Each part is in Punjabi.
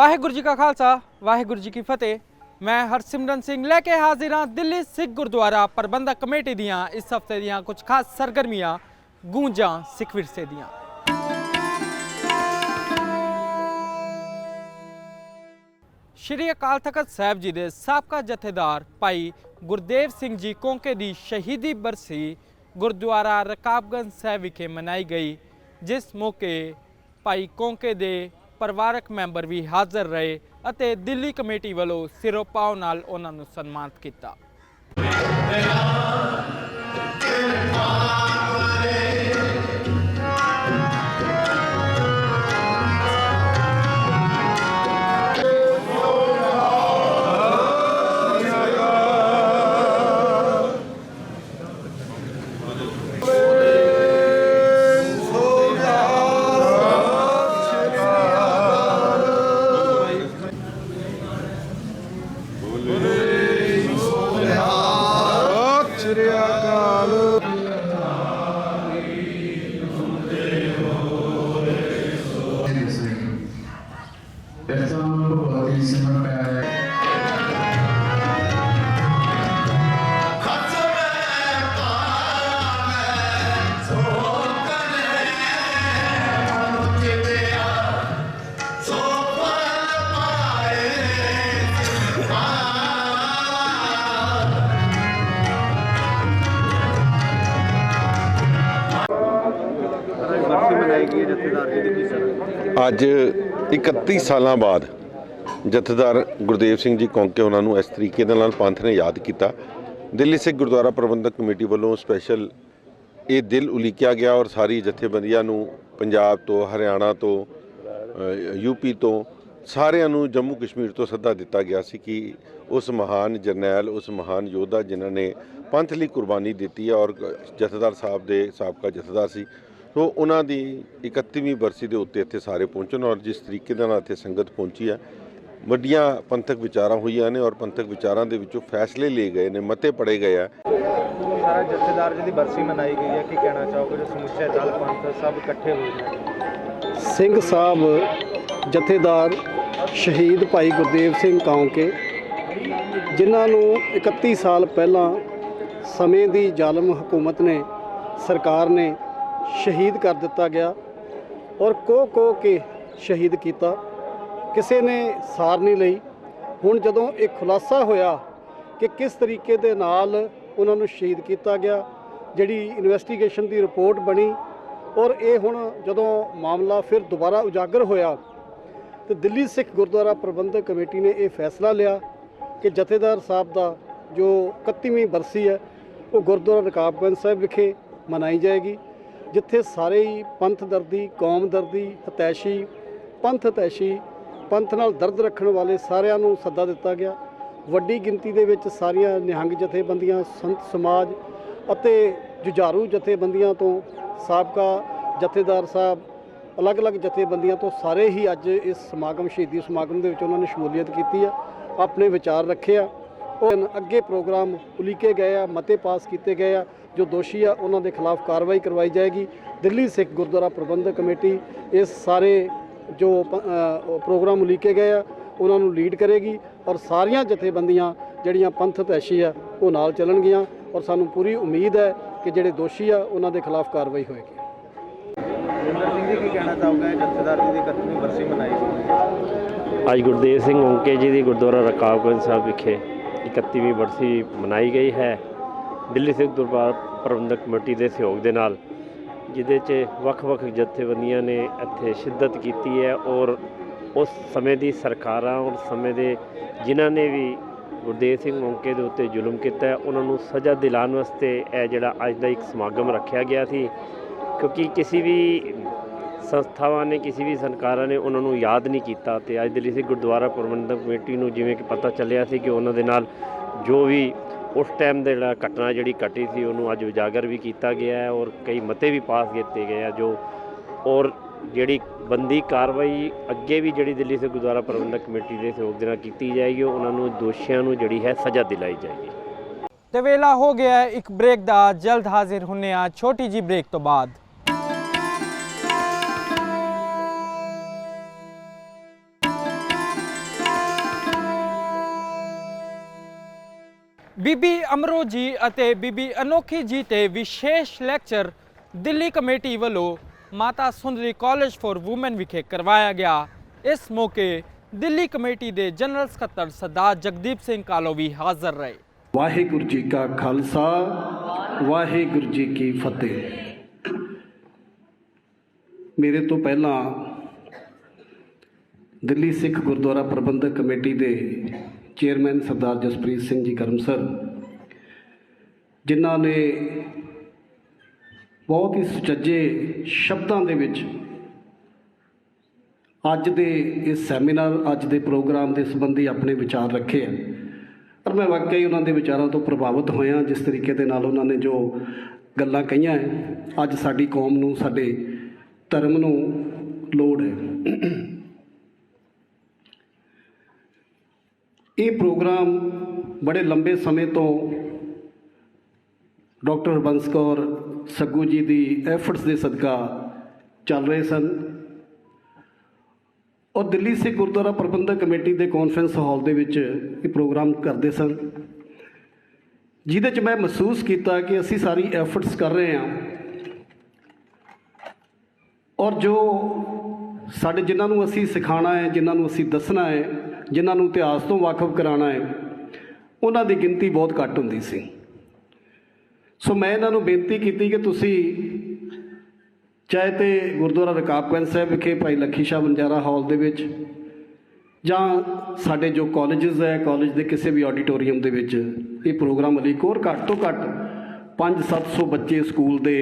ਵਾਹਿਗੁਰੂ ਜੀ ਕਾ ਖਾਲਸਾ, ਵਾਹਿਗੁਰੂ ਜੀ ਕੀ ਫਤਿਹ। ਮੈਂ ਹਰਸਿਮਰਨ ਸਿੰਘ ਲੈ ਕੇ ਹਾਜ਼ਰ ਹਾਂ ਦਿੱਲੀ ਸਿੱਖ ਗੁਰਦੁਆਰਾ ਪ੍ਰਬੰਧਕ ਕਮੇਟੀ ਦੀਆਂ, ਇਸ ਹਫ਼ਤੇ ਦੀਆਂ ਕੁਝ ਖਾਸ ਸਰਗਰਮੀਆਂ, ਗੂੰਜਾਂ, ਸਿੱਖ ਵਿਰਸੇ ਦੀਆਂ। ਸ਼੍ਰੀ ਅਕਾਲ ਤਖਤ ਸਾਹਿਬ ਜੀ ਦੇ ਸਾਬਕਾ ਜਥੇਦਾਰ ਭਾਈ ਗੁਰਦੇਵ ਸਿੰਘ ਜੀ ਕੋਂਕੇ ਦੀ ਸ਼ਹੀਦੀ ਬਰਸੀ ਗੁਰਦੁਆਰਾ ਰਕਾਬਗੰਜ ਸਾਹਿਬ ਵਿਖੇ ਮਨਾਈ ਗਈ, ਜਿਸ ਮੌਕੇ ਭਾਈ ਕੋਂਕੇ ਦੇ ਪਰਿਵਾਰਕ ਮੈਂਬਰ ਵੀ ਹਾਜ਼ਰ ਰਹੇ ਅਤੇ ਦਿੱਲੀ ਕਮੇਟੀ ਵੱਲੋਂ ਸਿਰੋਪਾਓ ਨਾਲ ਉਹਨਾਂ ਨੂੰ ਸਨਮਾਨਿਤ ਕੀਤਾ। 31 ਸਾਲਾਂ ਬਾਅਦ ਜਥੇਦਾਰ ਗੁਰਦੇਵ ਸਿੰਘ ਜੀ ਕੌਂਕੇ ਉਹਨਾਂ ਨੂੰ ਇਸ ਤਰੀਕੇ ਦੇ ਨਾਲ ਪੰਥ ਨੇ ਯਾਦ ਕੀਤਾ। ਦਿੱਲੀ ਸਿੱਖ ਗੁਰਦੁਆਰਾ ਪ੍ਰਬੰਧਕ ਕਮੇਟੀ ਵੱਲੋਂ ਸਪੈਸ਼ਲ ਇਹ ਦਿਲ ਉਲੀਕਿਆ ਗਿਆ ਔਰ ਸਾਰੀ ਜਥੇਬੰਦੀਆਂ ਨੂੰ ਪੰਜਾਬ ਤੋਂ ਹਰਿਆਣਾ ਤੋਂ ਅ, ਯੂਪੀ ਤੋਂ ਸਾਰਿਆਂ ਨੂੰ ਜੰਮੂ ਕਸ਼ਮੀਰ ਤੋਂ ਸੱਦਾ ਦਿੱਤਾ ਗਿਆ ਸੀ ਕਿ ਉਸ ਮਹਾਨ ਜਰਨੈਲ ਉਸ ਮਹਾਨ ਯੋਧਾ ਜਿਨ੍ਹਾਂ ਨੇ ਪੰਥ ਲਈ ਕੁਰਬਾਨੀ ਦਿੱਤੀ ਹੈ ਔਰ ਜਥੇਦਾਰ ਸਾਹਿਬ ਦੇ ਸਾਬਕਾ ਜਥੇਦਾਰ ਸੀ ਸੋ ਉਹਨਾਂ ਦੀ 31ਵੀਂ ਬਰਸੀ ਦੇ ਉੱਤੇ ਇੱਥੇ ਸਾਰੇ ਪਹੁੰਚਣ ਔਰ ਜਿਸ ਤਰੀਕੇ ਦੇ ਨਾਲ ਇੱਥੇ ਸੰਗਤ ਪਹੁੰਚੀ ਹੈ ਵੱਡੀਆਂ ਪੰਥਕ ਵਿਚਾਰਾਂ ਹੋਈਆਂ ਨੇ ਔਰ ਪੰਥਕ ਵਿਚਾਰਾਂ ਦੇ ਵਿੱਚੋਂ ਫੈਸਲੇ ਲਏ ਗਏ ਨੇ ਮਤੇ ਪੜੇ ਗਏ ਆ। ਸਾਰਾ ਜਥੇਦਾਰ ਜੀ ਦੀ ਬਰਸੀ ਮਨਾਈ ਗਈ ਹੈ ਕੀ ਕਹਿਣਾ ਚਾਹੋਗੇ? ਜੋ ਸਮੁੱਚੇ ਦਲ ਪੰਥ ਸਭ ਇਕੱਠੇ ਹੋਏ ਨੇ। ਸਿੰਘ ਸਾਹਿਬ ਜਥੇਦਾਰ ਸ਼ਹੀਦ ਭਾਈ ਗੁਰਦੇਵ ਸਿੰਘ ਕੌਂਕੇ ਜਿਨ੍ਹਾਂ ਨੂੰ 31 ਸਾਲ ਪਹਿਲਾਂ ਸਮੇਂ ਦੀ ਜ਼ਾਲਮ ਹਕੂਮਤ ਨੇ ਸਰਕਾਰ ਨੇ ਸ਼ਹੀਦ ਕਰ ਦਿੱਤਾ ਗਿਆ ਔਰ ਕੋ ਕੋ ਕੇ ਸ਼ਹੀਦ ਕੀਤਾ। ਕਿਸੇ ਨੇ ਸਾਰ ਨਹੀਂ ਲਈ। ਹੁਣ ਜਦੋਂ ਇਹ ਖੁਲਾਸਾ ਹੋਇਆ ਕਿ ਕਿਸ ਤਰੀਕੇ ਦੇ ਨਾਲ ਉਹਨਾਂ ਨੂੰ ਸ਼ਹੀਦ ਕੀਤਾ ਗਿਆ, ਜਿਹੜੀ ਇਨਵੈਸਟੀਗੇਸ਼ਨ ਦੀ ਰਿਪੋਰਟ ਬਣੀ ਔਰ ਇਹ ਹੁਣ ਜਦੋਂ ਮਾਮਲਾ ਫਿਰ ਦੁਬਾਰਾ ਉਜਾਗਰ ਹੋਇਆ, ਤੇ ਦਿੱਲੀ ਸਿੱਖ ਗੁਰਦੁਆਰਾ ਪ੍ਰਬੰਧਕ ਕਮੇਟੀ ਨੇ ਇਹ ਫੈਸਲਾ ਲਿਆ ਕਿ ਜਥੇਦਾਰ ਸਾਹਿਬ ਦਾ ਜੋ 31ਵੀਂ ਬਰਸੀ ਹੈ, ਉਹ ਗੁਰਦੁਆਰਾ ਰਕਾਬਗੰਜ ਸਾਹਿਬ ਵਿਖੇ ਮਨਾਈ ਜਾਏਗੀ। ਜਿੱਥੇ ਸਾਰੇ ਹੀ ਪੰਥ ਦਰਦੀ, ਕੌਮ ਦਰਦੀ, ਹਤੈਸ਼ੀ, ਪੰਥ ਹਤੈਸ਼ੀ, ਪੰਥ ਨਾਲ ਦਰਦ ਰੱਖਣ ਵਾਲੇ ਸਾਰਿਆਂ ਨੂੰ ਸੱਦਾ ਦਿੱਤਾ ਗਿਆ। ਵੱਡੀ ਗਿਣਤੀ ਦੇ ਵਿੱਚ ਸਾਰੀਆਂ ਨਿਹੰਗ ਜਥੇਬੰਦੀਆਂ, ਸੰਤ ਸਮਾਜ ਅਤੇ ਜੁਝਾਰੂ ਜਥੇਬੰਦੀਆਂ ਤੋਂ ਸਾਬਕਾ ਜਥੇਦਾਰ ਸਾਹਿਬ, ਅਲੱਗ-ਅਲੱਗ ਜਥੇਬੰਦੀਆਂ ਤੋਂ ਸਾਰੇ ਹੀ ਅੱਜ ਇਸ ਸਮਾਗਮ, ਸ਼ਹੀਦੀ ਸਮਾਗਮ ਦੇ ਵਿੱਚ ਉਹਨਾਂ ਨੇ ਸ਼ਮੂਲੀਅਤ ਕੀਤੀ ਆ, ਆਪਣੇ ਵਿਚਾਰ ਰੱਖੇ ਆ। ਉਹ ਅੱਗੇ ਪ੍ਰੋਗਰਾਮ ਉਲੀਕੇ ਗਏ ਆ, ਮਤੇ ਪਾਸ ਕੀਤੇ ਗਏ ਆ। ਜੋ ਦੋਸ਼ੀ ਆ ਉਹਨਾਂ ਦੇ ਖਿਲਾਫ ਕਾਰਵਾਈ ਕਰਵਾਈ ਜਾਏਗੀ। ਦਿੱਲੀ ਸਿੱਖ ਗੁਰਦੁਆਰਾ ਪ੍ਰਬੰਧਕ ਕਮੇਟੀ ਇਸ ਸਾਰੇ ਜੋ ਪ੍ਰੋਗਰਾਮ ਉਲੀਕੇ ਗਏ ਆ ਉਹਨਾਂ ਨੂੰ ਲੀਡ ਕਰੇਗੀ ਔਰ ਸਾਰੀਆਂ ਜਥੇਬੰਦੀਆਂ ਜਿਹੜੀਆਂ ਪੰਥ ਤੈਸ਼ੀ ਆ ਉਹ ਨਾਲ ਚੱਲਣਗੀਆਂ ਔਰ ਸਾਨੂੰ ਪੂਰੀ ਉਮੀਦ ਹੈ ਕਿ ਜਿਹੜੇ ਦੋਸ਼ੀ ਆ ਉਹਨਾਂ ਦੇ ਖਿਲਾਫ ਕਾਰਵਾਈ ਹੋਏਗੀ। ਜਿੰਦਰ ਸਿੰਘ ਜੀ ਕੀ ਕਹਿਣਾ ਚਾਹੋਗੇ? ਜਥੇਦਾਰ ਜੀ ਦੀ 31ਵੀਂ ਬਰਸੀ ਮਨਾਈ ਗਈ ਅੱਜ ਗੁਰਦੇਵ ਸਿੰਘ ਓਂਕੇ ਜੀ ਦੀ ਗੁਰਦੁਆਰਾ ਰਕਾਬਗੰਜ ਸਾਹਿਬ ਵਿਖੇ 31ਵੀਂ ਬਰਸੀ ਮਨਾਈ ਗਈ ਹੈ। ਦਿੱਲੀ ਸਿੱਖ ਦਰਬਾਰ ਪ੍ਰਬੰਧਕ ਕਮੇਟੀ ਦੇ ਸਹਿਯੋਗ ਦੇ ਨਾਲ, ਜਿਹਦੇ 'ਚ ਵੱਖ-ਵੱਖ ਜਥੇਬੰਦੀਆਂ ਨੇ ਇੱਥੇ ਸ਼ਿੱਦਤ ਕੀਤੀ ਹੈ ਔਰ ਉਸ ਸਮੇਂ ਦੀ ਸਰਕਾਰਾਂ ਔਰ ਸਮੇਂ ਦੇ ਜਿਨ੍ਹਾਂ ਨੇ ਵੀ ਗੁਰਦੇਵ ਸਿੰਘ ਮੌਕੇ ਦੇ ਉੱਤੇ ਜ਼ੁਲਮ ਕੀਤਾ ਉਹਨਾਂ ਨੂੰ ਸਜ਼ਾ ਦਿਲਾਉਣ ਵਾਸਤੇ ਇਹ ਜਿਹੜਾ ਅੱਜ ਦਾ ਇੱਕ ਸਮਾਗਮ ਰੱਖਿਆ ਗਿਆ ਸੀ। ਕਿਉਂਕਿ ਕਿਸੇ ਵੀ ਸੰਸਥਾਵਾਂ ਨੇ, ਕਿਸੇ ਵੀ ਸਰਕਾਰਾਂ ਨੇ ਉਹਨਾਂ ਨੂੰ ਯਾਦ ਨਹੀਂ ਕੀਤਾ ਤੇ ਅੱਜ ਦਿੱਲੀ ਸਿੱਖ ਗੁਰਦੁਆਰਾ ਪ੍ਰਬੰਧਕ ਕਮੇਟੀ ਨੂੰ ਜਿਵੇਂ ਕਿ ਪਤਾ ਚੱਲਿਆ ਸੀ ਕਿ ਉਹਨਾਂ ਦੇ ਨਾਲ ਜੋ ਵੀ ਉਸ ਟਾਈਮ ਦੇ ਜਿਹੜਾ ਘਟਨਾ ਜਿਹੜੀ ਘਟੀ ਸੀ, ਉਹਨੂੰ ਅੱਜ ਉਜਾਗਰ ਵੀ ਕੀਤਾ ਗਿਆ ਹੈ ਔਰ ਕਈ ਮਤੇ ਵੀ ਪਾਸ ਕੀਤੇ ਗਏ ਆ, ਜੋ ਔਰ ਜਿਹੜੀ ਬੰਦੀ ਕਾਰਵਾਈ ਅੱਗੇ ਵੀ ਜਿਹੜੀ ਦਿੱਲੀ ਸਿੱਖ ਗੁਰਦੁਆਰਾ ਪ੍ਰਬੰਧਕ ਕਮੇਟੀ ਦੇ ਸਹਿਯੋਗ ਦੇ ਨਾਲ ਕੀਤੀ ਜਾਏਗੀ, ਉਹਨਾਂ ਨੂੰ ਦੋਸ਼ੀਆਂ ਨੂੰ ਜਿਹੜੀ ਹੈ ਸਜ਼ਾ ਦਿਲਾਈ ਜਾਏਗੀ। ਤੇ ਵੇਲਾ ਹੋ ਗਿਆ ਇੱਕ ਬ੍ਰੇਕ ਦਾ, ਜਲਦ ਹਾਜ਼ਰ ਹੁੰਨੇ ਆ ਛੋਟੀ ਜੀ ਬ੍ਰੇਕ ਤੋਂ ਬਾਅਦ। ਬੀਬੀ ਅਮਰੋ ਜੀ ਅਤੇ ਬੀਬੀ ਅਨੋਖੀ ਜੀ ਤੇ ਵਿਸ਼ੇਸ਼ ਲੈਕਚਰ ਦਿੱਲੀ ਕਮੇਟੀ ਵੱਲੋਂ Mata Sundari college for woman ਵਿਖੇ ਕਰਵਾਇਆ ਗਿਆ। ਇਸ ਮੌਕੇ ਦਿੱਲੀ ਕਮੇਟੀ ਦੇ ਜਨਰਲ ਸਕੱਤਰ ਸਰਦਾਰ ਜਗਦੀਪ ਸਿੰਘ ਕਾਲੋ ਵੀ ਹਾਜ਼ਰ ਰਹੇ। ਵਾਹਿਗੁਰੂ ਜੀ ਕਾ ਖਾਲਸਾ, ਵਾਹਿਗੁਰੂ ਜੀ ਕੀ ਫਤਿਹ। ਮੇਰੇ ਤੋਂ ਪਹਿਲਾਂ ਦਿੱਲੀ ਸਿੱਖ ਗੁਰਦੁਆਰਾ ਪ੍ਰਬੰਧਕ ਕਮੇਟੀ ਦੇ ਚੇਅਰਮੈਨ ਸਰਦਾਰ ਜਸਪ੍ਰੀਤ ਸਿੰਘ ਜੀ ਕਰਮਸਰ, ਜਿਨ੍ਹਾਂ ਨੇ ਬਹੁਤ ਹੀ ਸੁਚੱਜੇ ਸ਼ਬਦਾਂ ਦੇ ਵਿੱਚ ਅੱਜ ਦੇ ਇਸ ਸੈਮੀਨਾਰ, ਅੱਜ ਦੇ ਪ੍ਰੋਗਰਾਮ ਦੇ ਸੰਬੰਧੀ ਆਪਣੇ ਵਿਚਾਰ ਰੱਖੇ ਆ। ਪਰ ਮੈਂ ਵਾਕਈ ਉਹਨਾਂ ਦੇ ਵਿਚਾਰਾਂ ਤੋਂ ਪ੍ਰਭਾਵਿਤ ਹੋਇਆ, ਜਿਸ ਤਰੀਕੇ ਦੇ ਨਾਲ ਉਹਨਾਂ ਨੇ ਜੋ ਗੱਲਾਂ ਕਹੀਆਂ ਅੱਜ ਸਾਡੀ ਕੌਮ ਨੂੰ, ਸਾਡੇ ਧਰਮ ਨੂੰ ਲੋੜ ਹੈ ਇਹ ਪ੍ਰੋਗਰਾਮ ਬੜੇ ਲੰਬੇ ਸਮੇਂ ਤੋਂ ਡਾਕਟਰ ਹਰਬੰਸ ਕੌਰ ਸੱਗੂ ਜੀ ਦੀ ਐਫਰਟਸ ਦੇ ਸਦਕਾ ਚੱਲ ਰਹੇ ਸਨ। ਔਰ ਦਿੱਲੀ ਸਿੱਖ ਗੁਰਦੁਆਰਾ ਪ੍ਰਬੰਧਕ ਕਮੇਟੀ ਦੇ ਕਾਨਫਰੰਸ ਹਾਲ ਦੇ ਵਿੱਚ ਇਹ ਪ੍ਰੋਗਰਾਮ ਕਰਦੇ ਸਨ। ਜਿਹਦੇ 'ਚ ਮੈਂ ਮਹਿਸੂਸ ਕੀਤਾ ਕਿ ਅਸੀਂ ਸਾਰੀ ਐਫਰਟਸ ਕਰ ਰਹੇ ਹਾਂ। ਔਰ ਜੋ ਸਾਡੇ ਜਿਨ੍ਹਾਂ ਨੂੰ ਅਸੀਂ ਸਿਖਾਣਾ ਹੈ, ਜਿਨ੍ਹਾਂ ਨੂੰ ਅਸੀਂ ਦੱਸਣਾ ਹੈ ਜਿਨ੍ਹਾਂ ਨੂੰ ਇਤਿਹਾਸ ਤੋਂ ਵਾਕਿਫ ਕਰਾਉਣਾ ਹੈ, ਉਹਨਾਂ ਦੀ ਗਿਣਤੀ ਬਹੁਤ ਘੱਟ ਹੁੰਦੀ ਸੀ। ਸੋ ਮੈਂ ਇਹਨਾਂ ਨੂੰ ਬੇਨਤੀ ਕੀਤੀ ਕਿ ਤੁਸੀਂ ਚਾਹੇ ਤੇ ਗੁਰਦੁਆਰਾ ਰਕਾਬਗੰਜ ਸਾਹਿਬ ਵਿਖੇ ਭਾਈ ਲੱਖੀ ਸ਼ਾਹ ਬੰਜਾਰਾ ਹਾਲ ਦੇ ਵਿੱਚ ਜਾਂ ਸਾਡੇ ਜੋ ਕਾਲਜਸ ਹੈ ਕਾਲਜ ਦੇ ਕਿਸੇ ਵੀ ਆਡੀਟੋਰੀਅਮ ਦੇ ਵਿੱਚ ਇਹ ਪ੍ਰੋਗਰਾਮ ਲਈ ਕੋਰ ਘੱਟ ਤੋਂ ਘੱਟ 5-700 ਬੱਚੇ ਸਕੂਲ ਦੇ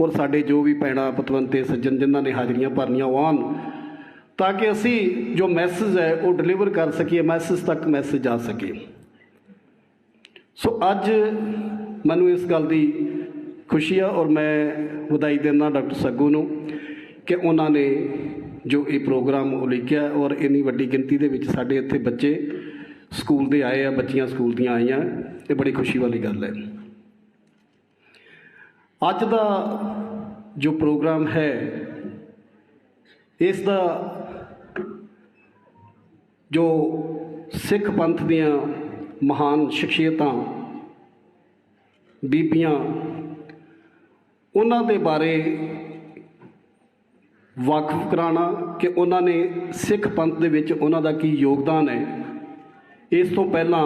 ਔਰ ਸਾਡੇ ਜੋ ਵੀ ਪੈਣਾ ਪਤਵੰਤੇ ਸੱਜਣ ਜਿਨ੍ਹਾਂ ਨੇ ਹਾਜ਼ਰੀਆਂ ਭਰਨੀਆਂ, ਉਹ ਆਉਣ। ਤਾਂ ਕਿ ਅਸੀਂ ਜੋ ਮੈਸੇਜ ਹੈ, ਉਹ ਡਿਲੀਵਰ ਕਰ ਸਕੀਏ ਮੈਸੇਜ ਤੱਕ ਮੈਸੇਜ ਜਾ ਸਕੇ। ਸੋ ਅੱਜ ਮੈਨੂੰ ਇਸ ਗੱਲ ਦੀ ਖੁਸ਼ੀ ਆ ਔਰ ਮੈਂ ਵਧਾਈ ਦਿੰਦਾ ਡਾਕਟਰ ਸੱਗੂ ਨੂੰ ਕਿ ਉਹਨਾਂ ਨੇ ਜੋ ਇਹ ਪ੍ਰੋਗਰਾਮ ਉਲੀਕਿਆ ਔਰ ਇੰਨੀ ਵੱਡੀ ਗਿਣਤੀ ਦੇ ਵਿੱਚ ਸਾਡੇ ਇੱਥੇ ਬੱਚੇ ਸਕੂਲ ਦੇ ਆਏ ਆ, ਬੱਚੀਆਂ ਸਕੂਲ ਦੀਆਂ ਆਈਆਂ, ਇਹ ਬੜੀ ਖੁਸ਼ੀ ਵਾਲੀ ਗੱਲ ਹੈ। ਅੱਜ ਦਾ ਜੋ ਪ੍ਰੋਗਰਾਮ ਹੈ, ਇਸ ਦਾ ਜੋ ਸਿੱਖ ਪੰਥ ਦੀਆਂ ਮਹਾਨ ਸ਼ਖਸੀਅਤਾਂ, ਬੀਬੀਆਂ, ਉਹਨਾਂ ਦੇ ਬਾਰੇ ਵਾਕਫ ਕਰਾਉਣਾ ਕਿ ਉਹਨਾਂ ਨੇ ਸਿੱਖ ਪੰਥ ਦੇ ਵਿੱਚ ਉਹਨਾਂ ਦਾ ਕੀ ਯੋਗਦਾਨ ਹੈ, ਇਸ ਤੋਂ ਪਹਿਲਾਂ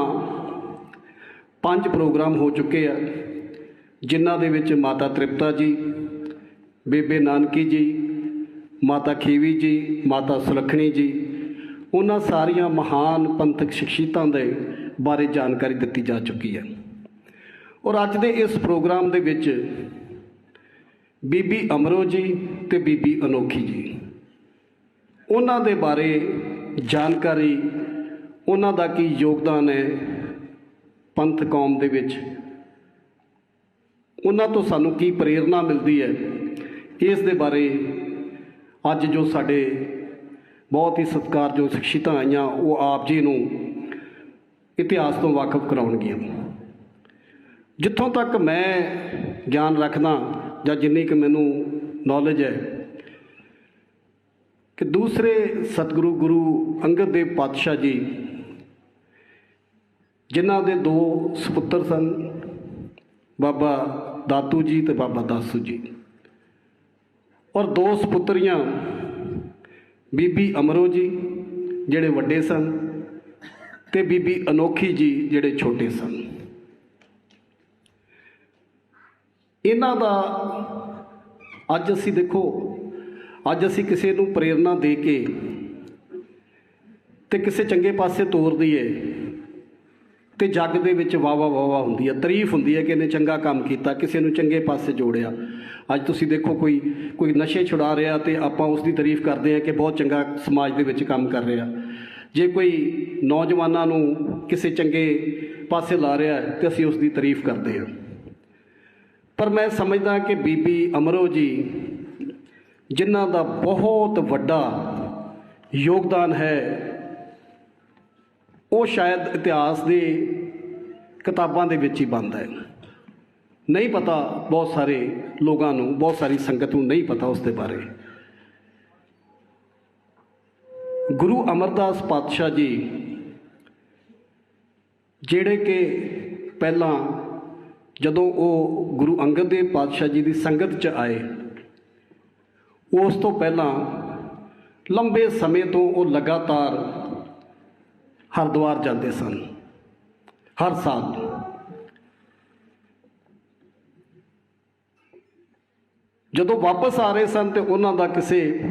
ਪੰਜ ਪ੍ਰੋਗਰਾਮ ਹੋ ਚੁੱਕੇ ਆ, ਜਿਨ੍ਹਾਂ ਦੇ ਵਿੱਚ ਮਾਤਾ ਤ੍ਰਿਪਤਾ ਜੀ, ਬੇਬੇ ਨਾਨਕੀ ਜੀ, ਮਾਤਾ ਖੀਵੀ ਜੀ, ਮਾਤਾ ਸੁਲੱਖਣੀ ਜੀ ਉਹਨਾਂ ਸਾਰੀਆਂ ਮਹਾਨ ਪੰਥਕ ਸ਼ਖਸੀਅਤਾਂ ਦੇ ਬਾਰੇ ਜਾਣਕਾਰੀ ਦਿੱਤੀ ਜਾ ਚੁੱਕੀ ਹੈ। ਔਰ ਅੱਜ ਦੇ ਇਸ ਪ੍ਰੋਗਰਾਮ ਦੇ ਵਿੱਚ ਬੀਬੀ ਅਮਰੋ ਜੀ ਤੇ ਬੀਬੀ ਅਨੋਖੀ ਜੀ, ਉਹਨਾਂ ਦੇ ਬਾਰੇ ਜਾਣਕਾਰੀ, ਉਹਨਾਂ ਦਾ ਕੀ ਯੋਗਦਾਨ ਹੈ ਪੰਥ ਕੌਮ ਦੇ ਵਿੱਚ, ਉਹਨਾਂ ਤੋਂ ਸਾਨੂੰ ਕੀ ਪ੍ਰੇਰਣਾ ਮਿਲਦੀ ਹੈ, ਇਸ ਦੇ ਬਾਰੇ ਅੱਜ ਜੋ ਸਾਡੇ ਬਹੁਤ ਹੀ ਸਤਿਕਾਰਯੋਗ ਸ਼ਖਸੀਅਤਾਂ ਆਈਆਂ, ਉਹ ਆਪ ਜੀ ਨੂੰ ਇਤਿਹਾਸ ਤੋਂ ਵਾਕਿਫ ਕਰਾਉਣਗੀਆਂ। ਜਿੱਥੋਂ ਤੱਕ ਮੈਂ ਗਿਆਨ ਰੱਖਦਾ ਜਾਂ ਜਿੰਨੀ ਕਿ ਮੈਨੂੰ ਨੌਲੇਜ ਹੈ ਕਿ ਦੂਸਰੇ ਸਤਿਗੁਰੂ ਗੁਰੂ ਅੰਗਦ ਦੇਵ ਪਾਤਸ਼ਾਹ ਜੀ, ਜਿਨ੍ਹਾਂ ਦੇ ਦੋ ਸੁਪੁੱਤਰ ਸਨ, ਬਾਬਾ ਦਾਤੂ ਜੀ ਤੇ ਬਾਬਾ ਦਾਸੂ ਜੀ। ਔਰ ਦੋ ਸੁਪੁੱਤਰੀਆਂ ਬੀਬੀ ਅਮਰੋ ਜੀ ਜਿਹੜੇ ਵੱਡੇ ਸਨ ਤੇ ਬੀਬੀ ਅਨੋਖੀ ਜੀ ਜਿਹੜੇ ਛੋਟੇ ਸਨ। ਇਹਨਾਂ ਦਾ ਅੱਜ ਅਸੀਂ ਦੇਖੋ, ਅੱਜ ਅਸੀਂ ਕਿਸੇ ਨੂੰ ਪ੍ਰੇਰਣਾ ਦੇ ਕੇ ਤੇ ਕਿਸੇ ਚੰਗੇ ਪਾਸੇ ਤੋਰ ਦਈਏ। ਤੇ ਜੱਗ ਦੇ ਵਿੱਚ ਵਾਵਾ ਵਾਵਾ ਹੁੰਦੀ ਹੈ ਤਾਰੀਫ ਹੁੰਦੀ ਹੈ ਕਿ ਇਹਨੇ ਚੰਗਾ ਕੰਮ ਕੀਤਾ, ਕਿਸੇ ਨੂੰ ਚੰਗੇ ਪਾਸੇ ਜੋੜਿਆ। ਅੱਜ ਤੁਸੀਂ ਦੇਖੋ ਕੋਈ ਕੋਈ ਨਸ਼ੇ ਛੁਡਾ ਰਿਹਾ ਤੇ ਆਪਾਂ ਉਸ ਦੀ ਤਾਰੀਫ ਕਰਦੇ ਹਾਂ ਕਿ ਬਹੁਤ ਚੰਗਾ ਸਮਾਜ ਦੇ ਵਿੱਚ ਕੰਮ ਕਰ ਰਿਹਾ। ਜੇ ਕੋਈ ਨੌਜਵਾਨਾਂ ਨੂੰ ਕਿਸੇ ਚੰਗੇ ਪਾਸੇ ਲਾ ਰਿਹਾ ਹੈ, ਤੇ ਅਸੀਂ ਉਸ ਦੀ ਤਾਰੀਫ ਕਰਦੇ ਹਾਂ। ਪਰ ਮੈਂ ਸਮਝਦਾ ਕਿ ਬੀਬੀ ਅਮਰੋ ਜੀ, ਜਿਨ੍ਹਾਂ ਦਾ ਬਹੁਤ ਵੱਡਾ ਯੋਗਦਾਨ ਹੈ ਉਹ ਸ਼ਾਇਦ ਇਤਿਹਾਸ ਦੇ ਕਿਤਾਬਾਂ ਦੇ ਵਿੱਚ ਹੀ ਬੰਦ ਹੈ। ਨਹੀਂ ਪਤਾ ਬਹੁਤ ਸਾਰੇ ਲੋਕਾਂ ਨੂੰ, ਬਹੁਤ ਸਾਰੀ ਸੰਗਤ ਨੂੰ ਨਹੀਂ ਪਤਾ ਉਸ ਦੇ ਬਾਰੇ। ਗੁਰੂ ਅਮਰਦਾਸ ਪਾਤਸ਼ਾਹ ਜੀ, ਜਿਹੜੇ ਕਿ ਪਹਿਲਾਂ ਜਦੋਂ ਉਹ ਗੁਰੂ ਅੰਗਦ ਦੇਵ ਪਾਤਸ਼ਾਹ ਜੀ ਦੀ ਸੰਗਤ 'ਚ ਆਏ, ਉਸ ਤੋਂ ਪਹਿਲਾਂ ਲੰਬੇ ਸਮੇਂ ਤੋਂ ਉਹ ਲਗਾਤਾਰ ਹਰਿਦੁਆਰ ਜਾਂਦੇ ਸਨ। ਹਰ ਸਾਲ। ਜਦੋਂ ਵਾਪਸ ਆ ਰਹੇ ਸਨ ਤੇ ਉਹਨਾਂ ਦਾ ਕਿਸੇ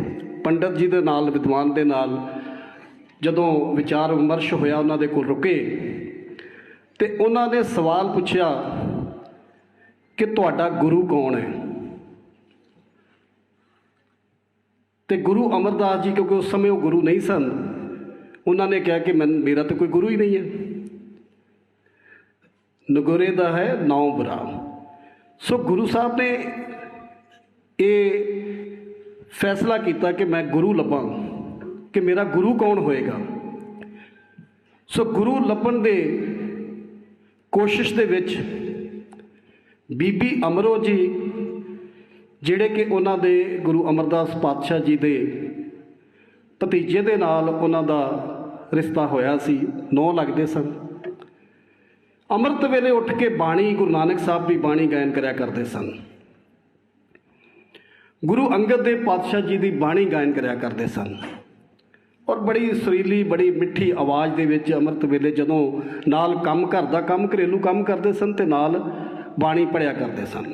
ਪੰਡਤ ਜੀ ਦੇ ਨਾਲ, ਵਿਦਵਾਨ ਦੇ ਨਾਲ ਜਦੋਂ ਵਿਚਾਰ ਵਿਮਰਸ਼ ਹੋਇਆ, ਉਹਨਾਂ ਦੇ ਕੋਲ ਰੁਕੇ ਤੇ ਉਹਨਾਂ ਨੇ ਸਵਾਲ ਪੁੱਛਿਆ ਕਿ ਤੁਹਾਡਾ ਗੁਰੂ ਕੌਣ ਹੈ? ਤੇ ਗੁਰੂ ਅਮਰਦਾਸ ਜੀ ਕਿਉਂਕਿ ਉਸ ਸਮੇਂ ਉਹ ਗੁਰੂ ਨਹੀਂ ਸਨ ਉਹਨਾਂ ਨੇ ਕਿਹਾ ਕਿ ਮੈਂ ਮੇਰਾ ਤਾਂ ਕੋਈ ਗੁਰੂ ਹੀ ਨਹੀਂ ਹੈ। ਨਗੋਰੇ ਦਾ ਹੈ ਨੌ ਬਰਾ ਸੋ ਗੁਰੂ ਸਾਹਿਬ ਨੇ ਇਹ ਫੈਸਲਾ ਕੀਤਾ ਕਿ ਮੈਂ ਗੁਰੂ ਲੱਭਾਂ, ਕਿ ਮੇਰਾ ਗੁਰੂ ਕੌਣ ਹੋਏਗਾ। ਸੋ ਗੁਰੂ ਲੱਭਣ ਦੇ ਕੋਸ਼ਿਸ਼ ਦੇ ਵਿੱਚ ਬੀਬੀ ਅਮਰੋ ਜੀ, ਜਿਹੜੇ ਕਿ ਉਹਨਾਂ ਦੇ ਗੁਰੂ ਅਮਰਦਾਸ ਪਾਤਸ਼ਾਹ ਜੀ ਦੇ ਭਤੀਜੇ ਦੇ ਨਾਲ ਉਹਨਾਂ ਦਾ ਰਿਸ਼ਤਾ ਹੋਇਆ ਸੀ, ਨੌ ਲੱਗਦੇ ਸਨ। ਅੰਮ੍ਰਿਤ ਵੇਲੇ ਉੱਠ ਕੇ ਬਾਣੀ, ਗੁਰੂ ਨਾਨਕ ਸਾਹਿਬ ਦੀ ਬਾਣੀ ਗਾਇਨ ਕਰਿਆ ਕਰਦੇ ਸਨ। ਗੁਰੂ ਅੰਗਦ ਦੇਵ ਪਾਤਸ਼ਾਹ ਜੀ ਦੀ ਬਾਣੀ ਗਾਇਨ ਕਰਿਆ ਕਰਦੇ ਸਨ। ਔਰ ਬੜੀ ਸੁਰੀਲੀ, ਬੜੀ ਮਿੱਠੀ ਆਵਾਜ਼ ਦੇ ਵਿੱਚ ਅੰਮ੍ਰਿਤ ਵੇਲੇ ਜਦੋਂ ਨਾਲ ਕੰਮ ਘਰ ਦਾ ਕੰਮ, ਘਰੇਲੂ ਕੰਮ ਕਰਦੇ ਸਨ ਤੇ ਨਾਲ ਬਾਣੀ ਪੜਿਆ ਕਰਦੇ ਸਨ।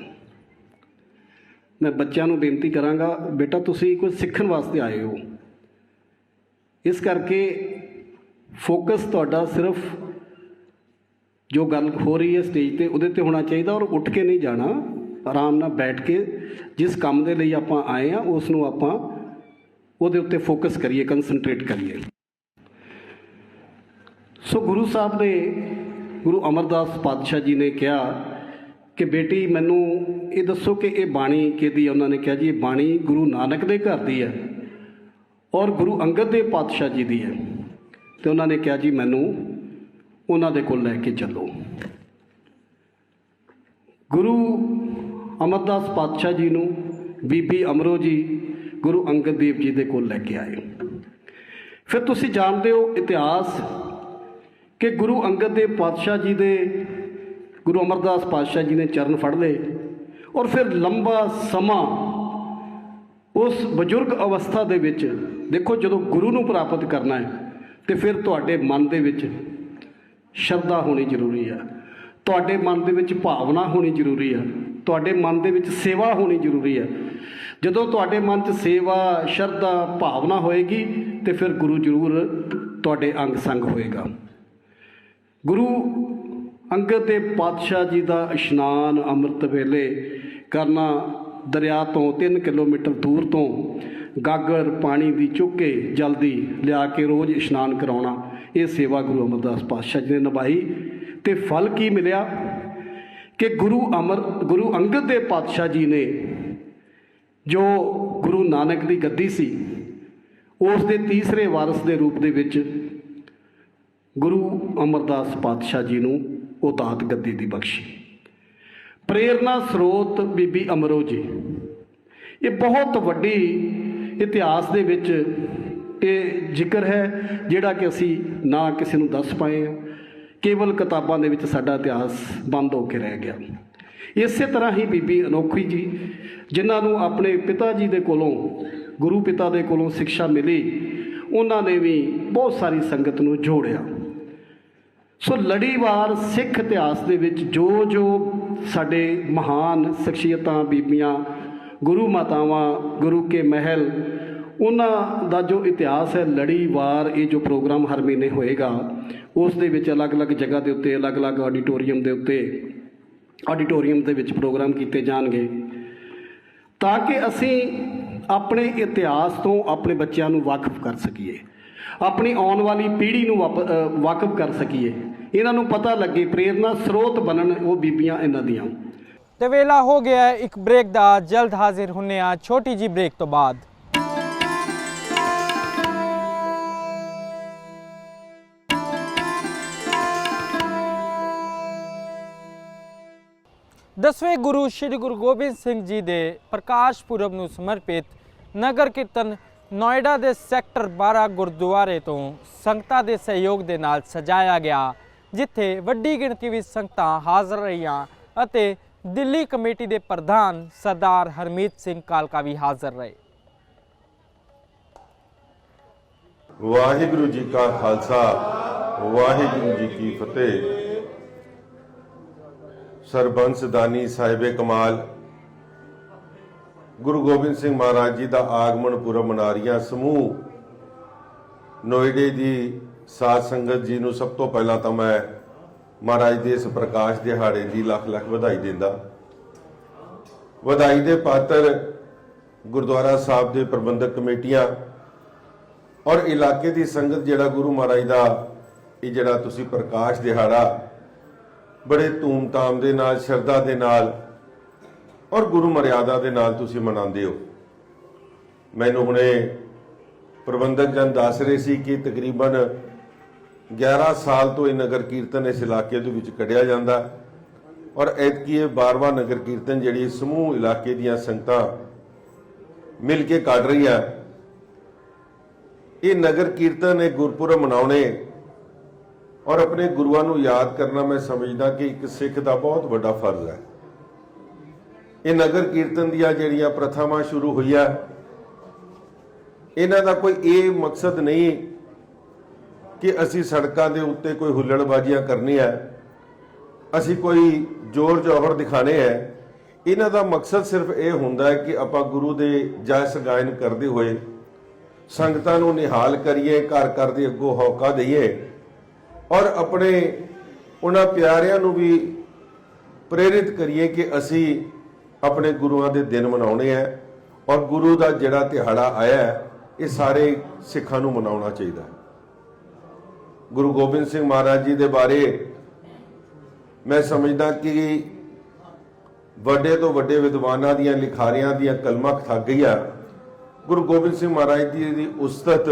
ਮੈਂ ਬੱਚਿਆਂ ਨੂੰ ਬੇਨਤੀ ਕਰਾਂਗਾ, ਬੇਟਾ ਤੁਸੀਂ ਕੁਝ ਸਿੱਖਣ ਵਾਸਤੇ ਆਏ ਹੋ। ਇਸ ਕਰਕੇ ਫੋਕਸ ਤੁਹਾਡਾ ਸਿਰਫ ਜੋ ਗੱਲ ਹੋ ਰਹੀ ਹੈ ਸਟੇਜ ਤੇ, ਉਹਦੇ ਤੇ ਹੋਣਾ ਚਾਹੀਦਾ ਔਰ ਉੱਠ ਕੇ ਨਹੀਂ ਜਾਣਾ, ਆਰਾਮ ਨਾਲ ਬੈਠ ਕੇ ਜਿਸ ਕੰਮ ਦੇ ਲਈ ਆਪਾਂ ਆਏ ਆ ਉਸ ਨੂੰ ਆਪਾਂ ਉਹਦੇ ਉੱਤੇ ਫੋਕਸ ਕਰੀਏ ਕਨਸੈਂਟਰੇਟ ਕਰੀਏ। ਸੋ ਗੁਰੂ ਸਾਹਿਬ ਨੇ, ਗੁਰੂ ਅਮਰਦਾਸ ਪਾਤਸ਼ਾਹ ਜੀ ਨੇ ਕਿਹਾ ਕਿ ਬੇਟੀ, ਮੈਨੂੰ ਇਹ ਦੱਸੋ ਕਿ ਇਹ ਬਾਣੀ ਕਿਹਦੀ ਹੈ? ਉਹਨਾਂ ਨੇ ਕਿਹਾ ਜੀ, ਇਹ ਬਾਣੀ ਗੁਰੂ ਨਾਨਕ ਦੇ ਘਰ ਦੀ ਹੈ ਔਰ ਗੁਰੂ ਅੰਗਦ ਦੇਵ ਪਾਤਸ਼ਾਹ ਜੀ ਦੀ ਹੈ। ਤੇ ਉਹਨਾਂ ਨੇ ਕਿਹਾ ਜੀ, ਮੈਨੂੰ ਉਹਨਾਂ ਦੇ ਕੋਲ ਲੈ ਕੇ ਚੱਲੋ। ਗੁਰੂ ਅਮਰਦਾਸ ਪਾਤਸ਼ਾਹ ਜੀ ਨੂੰ, ਬੀਬੀ ਅਮਰੋ ਜੀ, ਗੁਰੂ ਅੰਗਦ ਦੇਵ ਜੀ ਦੇ ਕੋਲ ਲੈ ਕੇ ਆਏ। ਫਿਰ ਤੁਸੀਂ ਜਾਣਦੇ ਹੋ ਇਤਿਹਾਸ ਕਿ ਗੁਰੂ ਅੰਗਦ ਦੇਵ ਪਾਤਸ਼ਾਹ ਜੀ ਦੇ, ਗੁਰੂ ਅਮਰਦਾਸ ਪਾਤਸ਼ਾਹ ਜੀ ਨੇ ਚਰਨ ਫੜ ਲਏ ਔਰ ਫਿਰ ਲੰਬਾ ਸਮਾਂ ਉਸ ਬਜ਼ੁਰਗ ਅਵਸਥਾ ਦੇ ਵਿੱਚ ਦੇਖੋ ਜਦੋਂ ਗੁਰੂ ਨੂੰ ਪ੍ਰਾਪਤ ਕਰਨਾ ਹੈ ਤੇ ਫਿਰ ਤੁਹਾਡੇ ਮਨ ਦੇ ਵਿੱਚ ਸ਼ਰਧਾ ਹੋਣੀ ਜ਼ਰੂਰੀ ਆ। ਤੁਹਾਡੇ ਮਨ ਦੇ ਵਿੱਚ ਭਾਵਨਾ ਹੋਣੀ ਜ਼ਰੂਰੀ ਆ। ਤੁਹਾਡੇ ਮਨ ਦੇ ਵਿੱਚ ਸੇਵਾ ਹੋਣੀ ਜ਼ਰੂਰੀ ਹੈ ਜਦੋਂ ਤੁਹਾਡੇ ਮਨ 'ਚ ਸੇਵਾ, ਸ਼ਰਧਾ, ਭਾਵਨਾ ਹੋਏਗੀ, ਤੇ ਫਿਰ ਗੁਰੂ ਜ਼ਰੂਰ ਤੁਹਾਡੇ ਅੰਗ ਸੰਗ ਹੋਏਗਾ। ਗੁਰੂ ਅੰਗਦ ਦੇ ਪਾਤਸ਼ਾਹ ਜੀ ਦਾ ਇਸ਼ਨਾਨ ਅੰਮ੍ਰਿਤ ਵੇਲੇ ਕਰਨਾ ਦਰਿਆ ਤੋਂ 3 ਕਿਲੋਮੀਟਰ ਦੂਰ ਤੋਂ ਗਾਗਰ ਪਾਣੀ ਦੀ ਚੁੱਕ ਕੇ ਜਲਦੀ ਲਿਆ ਕੇ ਰੋਜ਼ ਇਸ਼ਨਾਨ ਕਰਾਉਣਾ। ਇਹ ਸੇਵਾ ਗੁਰੂ ਅਮਰਦਾਸ ਪਾਤਸ਼ਾਹ ਜੀ ਨੇ ਨਿਭਾਈ। ਤੇ ਫਲ ਕੀ ਮਿਲਿਆ? ਕਿ ਗੁਰੂ ਅਮਰ, ਗੁਰੂ ਅੰਗਦ ਦੇਵ ਪਾਤਸ਼ਾਹ ਜੀ ਨੇ ਜੋ ਗੁਰੂ ਨਾਨਕ ਦੀ ਗੱਦੀ ਸੀ, ਉਸ ਦੇ ਤੀਸਰੇ ਵਾਰਿਸ ਦੇ ਰੂਪ ਦੇ ਵਿੱਚ ਗੁਰੂ ਅਮਰਦਾਸ ਪਾਤਸ਼ਾਹ ਜੀ ਨੂੰ ਉਹ ਦਾਤ ਗੱਦੀ ਦੀ ਬਖਸ਼ੀ। ਪ੍ਰੇਰਣਾ ਸਰੋਤ ਬੀਬੀ ਅਮਰੋ ਜੀ, ਇਹ ਬਹੁਤ ਵੱਡੀ ਇਤਿਹਾਸ ਦੇ ਵਿੱਚ ਇਹ ਜ਼ਿਕਰ ਹੈ ਜਿਹੜਾ ਕਿ ਅਸੀਂ ਨਾ ਕਿਸੇ ਨੂੰ ਦੱਸ ਪਾਏ ਹਾਂ। ਕੇਵਲ ਕਿਤਾਬਾਂ ਦੇ ਵਿੱਚ ਸਾਡਾ ਇਤਿਹਾਸ ਬੰਦ ਹੋ ਕੇ ਰਹਿ ਗਿਆ। ਇਸੇ ਤਰ੍ਹਾਂ ਹੀ ਬੀਬੀ ਅਨੋਖੀ ਜੀ, ਜਿਨ੍ਹਾਂ ਨੂੰ ਆਪਣੇ ਪਿਤਾ ਜੀ ਦੇ ਕੋਲੋਂ, ਗੁਰੂ ਪਿਤਾ ਦੇ ਕੋਲੋਂ ਸਿੱਖਿਆ ਮਿਲੀ, ਉਹਨਾਂ ਨੇ ਵੀ ਬਹੁਤ ਸਾਰੀ ਸੰਗਤ ਨੂੰ ਜੋੜਿਆ। ਸੋ ਲੜੀਵਾਰ ਸਿੱਖ ਇਤਿਹਾਸ ਦੇ ਵਿੱਚ ਜੋ ਜੋ ਸਾਡੇ ਮਹਾਨ ਸ਼ਖਸੀਅਤਾਂ, ਬੀਬੀਆਂ ਗੁਰੂ ਮਾਤਾਵਾਂ ਗੁਰੂ ਕੇ ਮਹਿਲ ਉਹਨਾਂ ਦਾ ਜੋ ਇਤਿਹਾਸ ਹੈ ਲੜੀਵਾਰ ਇਹ ਜੋ ਪ੍ਰੋਗਰਾਮ ਹਰ ਮਹੀਨੇ ਹੋਏਗਾ ਉਸ ਦੇ ਵਿੱਚ ਅਲੱਗ-ਅਲੱਗ ਜਗ੍ਹਾ ਦੇ ਉੱਤੇ ਅਲੱਗ-ਅਲੱਗ ਆਡੀਟੋਰੀਅਮ ਦੇ ਉੱਤੇ ਆਡੀਟੋਰੀਅਮ ਦੇ ਵਿੱਚ ਪ੍ਰੋਗਰਾਮ ਕੀਤੇ ਜਾਣਗੇ। ਤਾਂ ਕਿ ਅਸੀਂ ਆਪਣੇ ਇਤਿਹਾਸ ਤੋਂ ਆਪਣੇ ਬੱਚਿਆਂ ਨੂੰ ਵਾਕਿਫ ਕਰ ਸਕੀਏ ਆਪਣੀ ਆਉਣ ਵਾਲੀ ਪੀੜ੍ਹੀ ਨੂੰ ਵਾਪ- ਅ, ਵਾਕਿਫ ਕਰ ਸਕੀਏ। ਇਹਨਾਂ ਨੂੰ ਪਤਾ ਲੱਗੇ ਪ੍ਰੇਰਨਾ ਸਰੋਤ ਬਣਨ ਉਹ ਬੀਬੀਆਂ ਇਹਨਾਂ ਦੀਆਂ। ਤੇ ਵੇਲਾ ਹੋ ਗਿਆ ਹੈ ਇੱਕ ਬ੍ਰੇਕ ਦਾ। ਜਲਦ ਹਾਜ਼ਰ ਹੁੰਨੇ ਆ ਛੋਟੀ ਜੀ ਬ੍ਰੇਕ ਤੋਂ ਬਾਅਦ। ਦਸਵੇਂ ਗੁਰੂ ਸ੍ਰੀ ਗੁਰੂ ਗੋਬਿੰਦ ਸਿੰਘ ਜੀ ਦੇ ਪ੍ਰਕਾਸ਼ ਪੁਰਬ ਨੂੰ ਸਮਰਪਿਤ ਨਗਰ ਕੀਰਤਨ ਨੋਇਡਾ ਦੇ ਸੈਕਟਰ 12 ਗੁਰਦੁਆਰੇ ਤੋਂ ਸੰਗਤਾਂ ਦੇ ਸਹਿਯੋਗ ਦੇ ਨਾਲ ਸਜਾਇਆ ਗਿਆ, ਜਿੱਥੇ ਵੱਡੀ ਗਿਣਤੀ ਵਿੱਚ ਸੰਗਤਾਂ ਹਾਜ਼ਰ ਰਹੀਆਂ ਅਤੇ ਦਿੱਲੀ ਕਮੇਟੀ ਦੇ ਪ੍ਰਧਾਨ ਸਰਦਾਰ ਹਰਮੀਤ ਸਿੰਘ ਕਾਲਕਾ ਵੀ ਹਾਜ਼ਰ ਰਹੇ। ਵਾਹਿਗੁਰੂ ਜੀ ਕਾ ਖਾਲਸਾ, ਵਾਹਿਗੁਰੂ ਜੀ ਕੀ ਫਤਿਹ। ਸਰਬੰਸ ਦਾਨੀ ਸਾਹਿਬੇ ਕਮਾਲ, ਗੁਰੂ ਗੋਬਿੰਦ ਸਿੰਘ ਮਹਾਰਾਜ ਜੀ ਦਾ ਆਗਮਨ ਪੁਰਬ ਮਨਾਰੀਆਂ ਸਮੂਹ। ਨੋਇਡੇ ਦੀ ਸਾਧ ਸੰਗਤ ਜੀ ਨੂੰ ਸਭ ਤੋਂ ਪਹਿਲਾਂ ਤਾਂ ਮੈਂ ਮਹਾਰਾਜ ਦੇ ਇਸ ਪ੍ਰਕਾਸ਼ ਦਿਹਾੜੇ ਦੀ ਲੱਖ ਲੱਖ ਵਧਾਈ ਦਿੰਦਾ। ਵਧਾਈ ਦੇ ਪਾਤਰ ਗੁਰਦੁਆਰਾ ਸਾਹਿਬ ਦੇ ਪ੍ਰਬੰਧਕ ਕਮੇਟੀਆਂ ਔਰ ਇਲਾਕੇ ਦੀ ਸੰਗਤ ਜਿਹੜਾ ਗੁਰੂ ਮਹਾਰਾਜ ਦਾ ਇਹ ਜਿਹੜਾ ਤੁਸੀਂ ਪ੍ਰਕਾਸ਼ ਦਿਹਾੜਾ ਬੜੇ ਧੂਮ-ਧਾਮ ਦੇ ਨਾਲ, ਸ਼ਰਧਾ ਦੇ ਨਾਲ ਔਰ ਗੁਰੂ ਮਰਿਆਦਾ ਦੇ ਨਾਲ ਤੁਸੀਂ ਮਨਾਉਂਦੇ ਹੋ। ਮੈਨੂੰ ਹੁਣੇ ਪ੍ਰਬੰਧਕ ਜਨ ਦੱਸ ਰਹੇ ਸੀ ਕਿ ਤਕਰੀਬਨ 11 ਸਾਲ ਤੋਂ ਇਹ ਨਗਰ ਕੀਰਤਨ ਇਸ ਇਲਾਕੇ ਦੇ ਵਿੱਚ ਕੱਢਿਆ ਜਾਂਦਾ ਔਰ ਐਤਕੀ ਇਹ 12ਵਾਂ ਨਗਰ ਕੀਰਤਨ ਜਿਹੜੀ ਸਮੂਹ ਇਲਾਕੇ ਦੀਆਂ ਸੰਗਤਾਂ ਮਿਲ ਕੇ ਕੱਢ ਰਹੀਆਂ ਇਹ ਨਗਰ ਕੀਰਤਨ ਇਹ ਗੁਰਪੁਰਬ ਮਨਾਉਣੇ ਔਰ ਆਪਣੇ ਗੁਰੂਆਂ ਨੂੰ ਯਾਦ ਕਰਨਾ ਮੈਂ ਸਮਝਦਾ ਕਿ ਇੱਕ ਸਿੱਖ ਦਾ ਬਹੁਤ ਵੱਡਾ ਫਰਜ਼ ਹੈ। ਇਹ ਨਗਰ ਕੀਰਤਨ ਦੀਆਂ ਜਿਹੜੀਆਂ ਪ੍ਰਥਾਵਾਂ ਸ਼ੁਰੂ ਹੋਈਆਂ, ਇਹਨਾਂ ਦਾ ਕੋਈ ਇਹ ਮਕਸਦ ਨਹੀਂ ਕਿ ਅਸੀਂ ਸੜਕਾਂ ਦੇ ਉੱਤੇ ਕੋਈ ਹੁੱਲੜਬਾਜ਼ੀਆਂ ਕਰਨੀਆਂ ਅਸੀਂ ਕੋਈ ਜ਼ੋਰ ਜੋਹਰ ਦਿਖਾਣੇ ਹੈ, ਇਹਨਾਂ ਦਾ ਮਕਸਦ ਸਿਰਫ ਇਹ ਹੁੰਦਾ ਹੈ ਕਿ ਆਪਾਂ ਗੁਰੂ ਦੇ ਜਸ ਗਾਇਨ ਕਰਦੇ ਹੋਏ ਸੰਗਤਾਂ ਨੂੰ ਨਿਹਾਲ ਕਰੀਏ, ਘਰ ਘਰ ਦੇ ਅੱਗੋਂ ਹੌਕਾ ਦਈਏ ਔਰ ਆਪਣੇ ਉਹਨਾਂ ਪਿਆਰਿਆਂ ਨੂੰ ਵੀ ਪ੍ਰੇਰਿਤ ਕਰੀਏ ਕਿ ਅਸੀਂ ਆਪਣੇ ਗੁਰੂਆਂ ਦੇ ਦਿਨ ਮਨਾਉਣੇ ਆ ਔਰ ਗੁਰੂ ਦਾ ਜਿਹੜਾ ਦਿਹਾੜਾ ਆਇਆ ਇਹ ਸਾਰੇ ਸਿੱਖਾਂ ਨੂੰ ਮਨਾਉਣਾ ਚਾਹੀਦਾ ਹੈ। ਗੁਰੂ ਗੋਬਿੰਦ ਸਿੰਘ ਮਹਾਰਾਜ ਜੀ ਦੇ ਬਾਰੇ ਮੈਂ ਸਮਝਦਾ ਕਿ ਵੱਡੇ ਤੋਂ ਵੱਡੇ ਵਿਦਵਾਨਾਂ ਦੀਆਂ, ਲਿਖਾਰੀਆਂ ਦੀਆਂ ਕਲਮਾਂ ਥੱਕ ਗਈਆਂ ਗੁਰੂ ਗੋਬਿੰਦ ਸਿੰਘ ਮਹਾਰਾਜ ਜੀ ਦੀ ਉਸਤਤ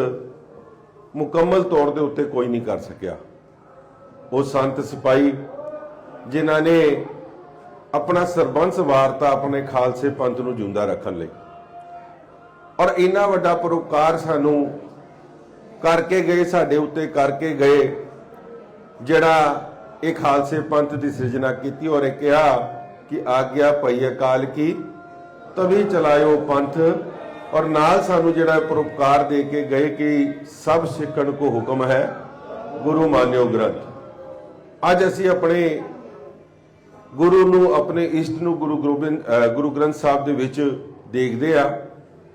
ਮੁਕੰਮਲ ਤੌਰ ਦੇ ਉੱਤੇ ਕੋਈ ਨਹੀਂ ਕਰ ਸਕਿਆ। ਉਹ ਸੰਤ ਸਿਪਾਈ ਜਿਨ੍ਹਾਂ ਨੇ ਆਪਣਾ ਸਰਬੰਸ ਵਾਰਤਾ ਆਪਣੇ ਖਾਲਸੇ ਪੰਥ ਨੂੰ ਜਿਉਂਦਾ ਰੱਖਣ ਲਈ। ਔਰ ਇੰਨਾ ਵੱਡਾ ਪਰੋਕਾਰ ਸਾਨੂੰ ਕਰਕੇ ਗਏ, ਸਾਡੇ ਉੱਤੇ ਕਰਕੇ ਗਏ। ਜਿਹੜਾ ਇਹ ਖਾਲਸੇ ਪੰਥ ਦੀ ਸਿਰਜਣਾ ਕੀਤੀ ਔਰ ਇਹ ਕਿਹਾ ਕਿ ਆਗਿਆ ਪਈ ਅਕਾਲ ਕੀ, ਤਵੀ ਚਲਾਇਓ ਪੰਥ। ਔਰ ਨਾਲ ਸਾਨੂੰ ਜਿਹੜਾ ਪਰਉਪਕਾਰ ਦੇ ਕੇ ਗਏ ਕਿ ਸਭ ਸਿੱਖਣ ਕੋ ਹੁਕਮ ਹੈ, ਗੁਰੂ ਮਾਨਿਓ ਗ੍ਰੰਥ। ਅੱਜ ਅਸੀਂ ਆਪਣੇ ਗੁਰੂ ਨੂੰ, ਆਪਣੇ ਇਸ਼ਟ ਨੂੰ ਗੁਰੂ ਗੋਬਿੰਦ ਗੁਰੂ ਗ੍ਰੰਥ ਸਾਹਿਬ ਦੇ ਵਿੱਚ ਦੇਖਦੇ ਆ।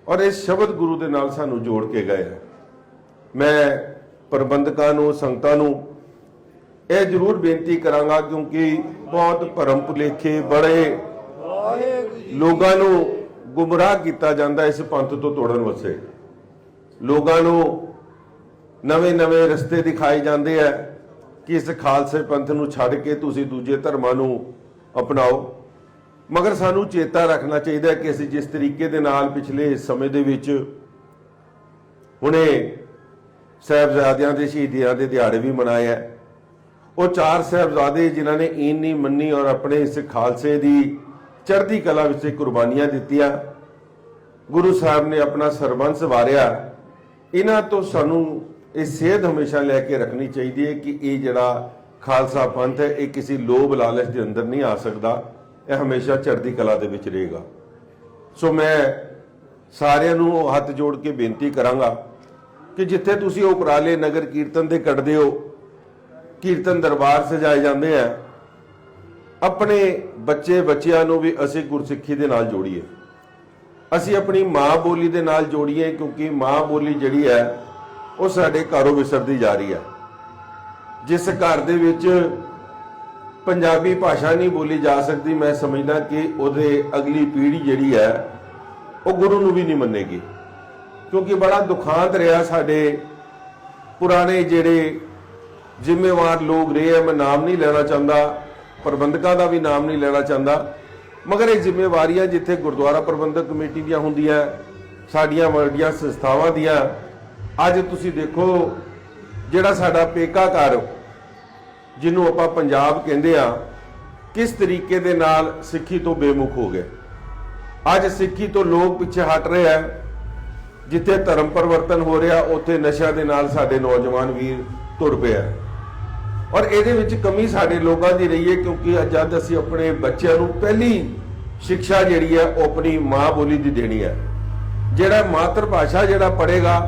ਔਰ ਇਹ ਸ਼ਬਦ ਗੁਰੂ ਦੇ ਨਾਲ ਸਾਨੂੰ ਜੋੜ ਕੇ ਗਏ ਆ। ਮੈਂ ਪ੍ਰਬੰਧਕਾਂ ਨੂੰ, ਸੰਗਤਾਂ ਨੂੰ ਇਹ ਜ਼ਰੂਰ ਬੇਨਤੀ ਕਰਾਂਗਾ ਕਿਉਂਕਿ ਬਹੁਤ ਭਰਮ ਭੁਲੇਖੇ ਬੜੇ ਲੋਕਾਂ ਨੂੰ ਗੁੰਮਰਾਹ ਕੀਤਾ ਜਾਂਦਾ ਇਸ ਪੰਥ ਤੋਂ ਤੋੜਨ ਵਾਸਤੇ। ਲੋਕਾਂ ਨੂੰ ਨਵੇਂ-ਨਵੇਂ ਰਸਤੇ ਦਿਖਾਏ ਜਾਂਦੇ ਆ ਕਿ ਇਸ ਖਾਲਸੇ ਪੰਥ ਨੂੰ ਛੱਡ ਕੇ ਤੁਸੀਂ ਦੂਜੇ ਧਰਮਾਂ ਨੂੰ ਅਪਣਾਓ। ਮਗਰ ਸਾਨੂੰ ਚੇਤਾ ਰੱਖਣਾ ਚਾਹੀਦਾ ਕਿ ਅਸੀਂ ਜਿਸ ਤਰੀਕੇ ਦੇ ਨਾਲ ਪਿਛਲੇ ਸਮੇਂ ਦੇ ਵਿੱਚ ਹੁਣੇ ਸਾਹਿਬਜ਼ਾਦਿਆਂ ਦੇ ਸ਼ਹੀਦੀਆਂ ਦੇ ਦਿਹਾੜੇ ਵੀ ਮਨਾਏ ਹੈ ਉਹ ਚਾਰ ਸਾਹਿਬਜ਼ਾਦੇ ਜਿਨ੍ਹਾਂ ਨੇ ਈਨ ਨਹੀਂ ਮੰਨੀ ਔਰ ਆਪਣੇ ਇਸ ਖਾਲਸੇ ਦੀ ਚੜ੍ਹਦੀ ਕਲਾ ਵਿੱਚ ਕੁਰਬਾਨੀਆਂ ਦਿੱਤੀਆਂ। ਗੁਰੂ ਸਾਹਿਬ ਨੇ ਆਪਣਾ ਸਰਬੰਸ ਵਾਰਿਆ। ਇਹਨਾਂ ਤੋਂ ਸਾਨੂੰ ਇਹ ਸੇਧ ਹਮੇਸ਼ਾ ਲੈ ਕੇ ਰੱਖਣੀ ਚਾਹੀਦੀ ਹੈ ਕਿ ਇਹ ਜਿਹੜਾ ਖਾਲਸਾ ਪੰਥ ਹੈ, ਇਹ ਕਿਸੇ ਲੋਭ ਲਾਲਚ ਦੇ ਅੰਦਰ ਨਹੀਂ ਆ ਸਕਦਾ। ਇਹ ਹਮੇਸ਼ਾ ਚੜ੍ਹਦੀ ਕਲਾ ਦੇ ਵਿੱਚ ਰਹੇਗਾ। ਸੋ ਮੈਂ ਸਾਰਿਆਂ ਨੂੰ ਉਹ ਹੱਥ ਜੋੜ ਕੇ ਬੇਨਤੀ ਕਰਾਂਗਾ ਕਿ ਜਿੱਥੇ ਤੁਸੀਂ ਉਹ ਉਪਰਾਲੇ ਨਗਰ ਕੀਰਤਨ ਦੇ ਕੱਢਦੇ ਹੋ, ਕੀਰਤਨ ਦਰਬਾਰ ਸਜਾਏ ਜਾਂਦੇ ਆ, ਆਪਣੇ ਬੱਚੇ ਬੱਚਿਆਂ ਨੂੰ ਵੀ ਅਸੀਂ ਗੁਰਸਿੱਖੀ ਦੇ ਨਾਲ ਜੋੜੀਏ। ਅਸੀਂ ਆਪਣੀ ਮਾਂ ਬੋਲੀ ਦੇ ਨਾਲ ਜੋੜੀਏ ਕਿਉਂਕਿ ਮਾਂ ਬੋਲੀ ਜਿਹੜੀ ਹੈ, ਉਹ ਸਾਡੇ ਘਰੋਂ ਵਿਸਰਦੀ ਜਾ ਰਹੀ ਹੈ। ਜਿਸ ਘਰ ਦੇ ਵਿੱਚ ਪੰਜਾਬੀ ਭਾਸ਼ਾ ਨਹੀਂ ਬੋਲੀ ਜਾ ਸਕਦੀ, ਮੈਂ ਸਮਝਦਾ ਕਿ ਉਹਦੇ ਅਗਲੀ ਪੀੜ੍ਹੀ ਜਿਹੜੀ ਹੈ, ਉਹ ਗੁਰੂ ਨੂੰ ਵੀ ਨਹੀਂ ਮੰਨੇਗੀ। ਕਿਉਂਕਿ ਬੜਾ ਦੁਖਾਂਤ ਰਿਹਾ ਸਾਡੇ ਪੁਰਾਣੇ ਜਿਹੜੇ ਜ਼ਿੰਮੇਵਾਰ ਲੋਕ ਰਹੇ ਆ, ਮੈਂ ਨਾਮ ਨਹੀਂ ਲੈਣਾ ਚਾਹੁੰਦਾ, ਪ੍ਰਬੰਧਕਾਂ ਦਾ ਵੀ ਨਾਮ ਨਹੀਂ ਲੈਣਾ ਚਾਹੁੰਦਾ। ਮਗਰ ਇਹ ਜ਼ਿੰਮੇਵਾਰੀਆਂ ਜਿੱਥੇ ਗੁਰਦੁਆਰਾ ਪ੍ਰਬੰਧਕ ਕਮੇਟੀ ਦੀਆਂ ਹੁੰਦੀਆਂ, ਸਾਡੀਆਂ ਵੱਡੀਆਂ ਸੰਸਥਾਵਾਂ ਦੀਆਂ, ਅੱਜ ਤੁਸੀਂ ਦੇਖੋ ਜਿਹੜਾ ਸਾਡਾ ਪੇਕਾ ਘਰ, ਜਿਹਨੂੰ ਆਪਾਂ ਪੰਜਾਬ ਕਹਿੰਦੇ ਆ, ਕਿਸ ਤਰੀਕੇ ਦੇ ਨਾਲ ਸਿੱਖੀ ਤੋਂ ਬੇਮੁਖ ਹੋ ਗਏ। ਅੱਜ ਸਿੱਖੀ ਤੋਂ ਲੋਕ ਪਿੱਛੇ ਹਟ ਰਹੇ ਆ। ਜਿੱਥੇ ਧਰਮ ਪਰਿਵਰਤਨ ਹੋ ਰਿਹਾ, ਉੱਥੇ ਨਸ਼ਿਆਂ ਦੇ ਨਾਲ ਸਾਡੇ ਨੌਜਵਾਨ ਵੀਰ ਤੁਰ ਪਿਆ ਔਰ ਇਹਦੇ ਵਿੱਚ ਕਮੀ ਸਾਡੇ ਲੋਕਾਂ ਦੀ ਰਹੀ ਹੈ, ਕਿਉਂਕਿ ਜਦ ਅਸੀਂ ਆਪਣੇ ਬੱਚਿਆਂ ਨੂੰ ਪਹਿਲੀ ਸਿੱਖਿਆ ਜਿਹੜੀ ਹੈ, ਉਹ ਆਪਣੀ ਮਾਂ ਬੋਲੀ ਦੀ ਦੇਣੀ ਹੈ। ਜਿਹੜਾ ਮਾਤਰ ਭਾਸ਼ਾ ਜਿਹੜਾ ਪੜ੍ਹੇਗਾ,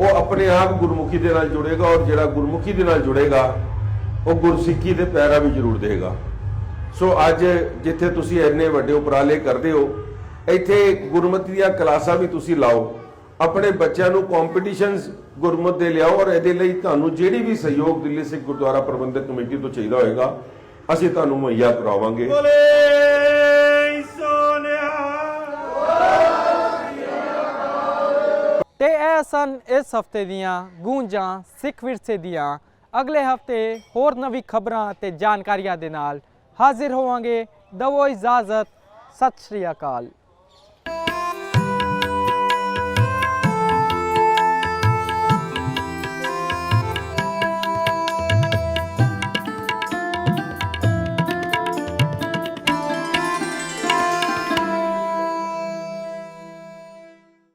ਉਹ ਆਪਣੇ ਆਪ ਗੁਰਮੁਖੀ ਦੇ ਨਾਲ ਜੁੜੇਗਾ ਔਰ ਜਿਹੜਾ ਗੁਰਮੁਖੀ ਦੇ ਨਾਲ ਜੁੜੇਗਾ, ਉਹ ਗੁਰਸਿੱਖੀ ਦੇ ਪੈਰਾ ਵੀ ਜ਼ਰੂਰ ਦੇਗਾ ਸੋ ਅੱਜ ਜਿੱਥੇ ਤੁਸੀਂ ਇੰਨੇ ਵੱਡੇ ਉਪਰਾਲੇ ਕਰਦੇ ਹੋ, ਇੱਥੇ ਗੁਰਮਤਿ ਦੀਆਂ ਕਲਾਸਾਂ ਵੀ ਤੁਸੀਂ ਲਾਓ। ਆਪਣੇ ਬੱਚਿਆਂ ਨੂੰ ਕੰਪੀਟੀਸ਼ਨਸ ਗੁਰਮਤਿ ਦੇ ਲਿਆਓ ਔਰ ਇਹਦੇ ਲਈ ਤੁਹਾਨੂੰ ਜਿਹੜੀ ਵੀ ਸਹਿਯੋਗ ਦਿੱਲੀ ਸਿੱਖ ਗੁਰਦੁਆਰਾ ਪ੍ਰਬੰਧਕ ਕਮੇਟੀ ਤੋਂ ਚਾਹੀਦਾ ਹੋਏਗਾ ਅਸੀਂ ਤੁਹਾਨੂੰ ਮੁਹੱਈਆ ਕਰਾਵਾਂਗੇ। ਤੇ ਇਹ ਸਨ ਇਸ ਹਫ਼ਤੇ ਦੀਆਂ ਗੂੰਜਾਂ ਸਿੱਖ ਵਿਰਸੇ ਦੀਆਂ। ਅਗਲੇ ਹਫ਼ਤੇ ਹੋਰ ਨਵੀਂ ਖਬਰਾਂ ਤੇ ਜਾਣਕਾਰੀਆਂ ਦੇ ਨਾਲ ਹਾਜ਼ਰ ਹੋਵਾਂਗੇ। ਦਵੋ ਇਜਾਜ਼ਤ ਸਤਿ ਸ਼੍ਰੀ ਅਕਾਲ।